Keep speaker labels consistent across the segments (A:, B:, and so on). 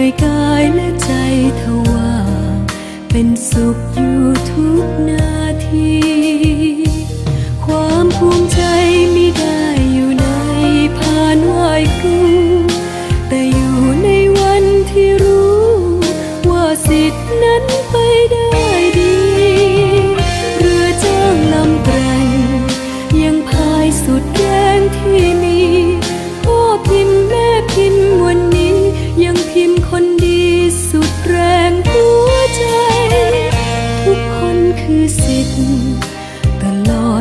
A: นื่อยกายและใจทว่า เป็นสุขอยู่ทุกนาที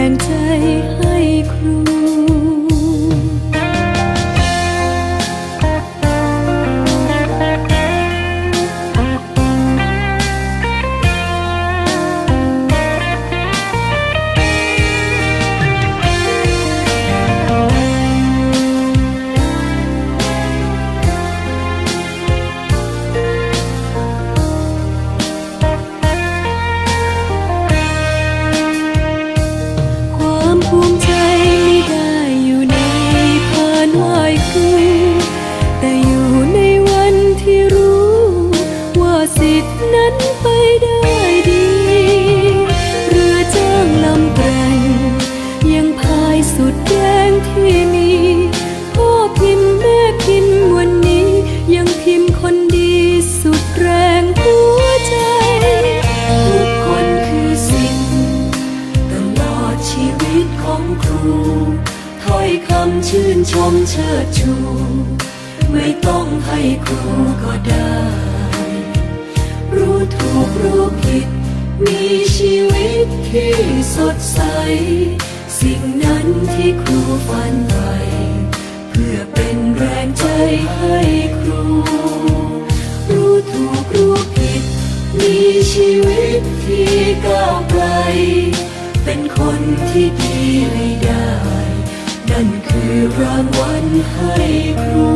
A: ง สุดแรงที่มีพ่อพิมพ์แม่พิมพ์วันนี้ ยังพิมพ์คนดีสุดแรงหัวใจ ทุกคนคือสิ่ง ตลอดชีวิตของครู ถ้อยคำชื่นชมเชิดชู ไม่ต้องให้ครูก็ได้ รู้ถูกรู้ผิด มีชีวิตที่สดใส สิ่งนั้นที่ครูฝันใฝ่เพื่อเป็นแรงใจให้ครู รู้ถูกรู้ผิด มีชีวิตที่ก้าวไกล เป็นคนที่ดีให้ได้ นั่นคือรางวัลให้ครู